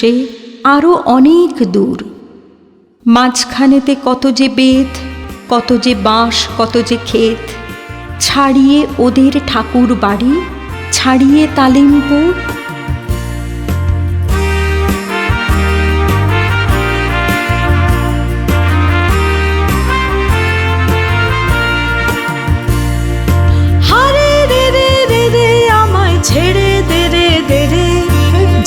সে আরও অনেক দূর। মাঝখানেতে কত যে বেদ কত যে বাঁশ, কত যে ক্ষেত, ছাড়িয়ে ওদের ঠাকুর বাড়ি ছাড়িয়ে তালিমপুর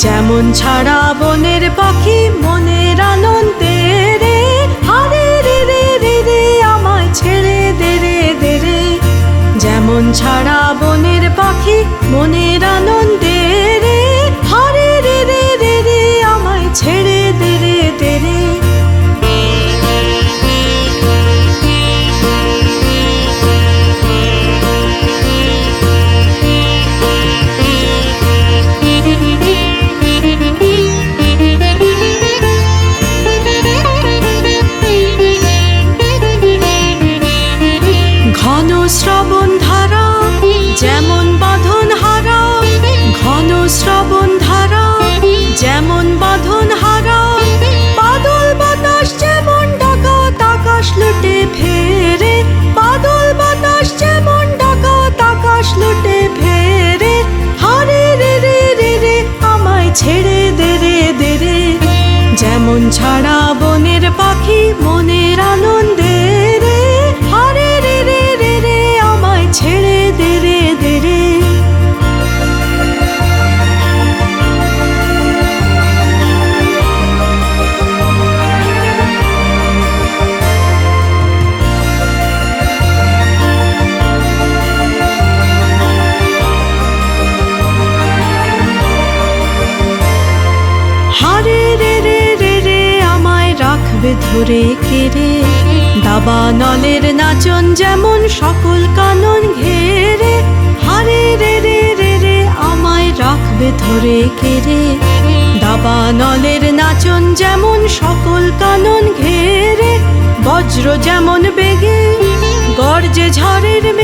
যেমন ছাড়া বনের পাখি মনের আনন্দে রে, হারে রে রে রে রে, আমায় ছেড়ে দে রে যেমন ছাড়া যেমন ছাড়া বনের পাখি মনের রাখবে ধরে কেড়ে, দাবা নলের নাচন যেমন সকল কানন ঘেরে, হারে রে রে রে রে আমায় রাখবে ধরে কেড়ে, দাবা নলের নাচন যেমন সকল কানন ঘেরে, বজ্র যেমন বেগে গর্জে ঝড়ের মেঘ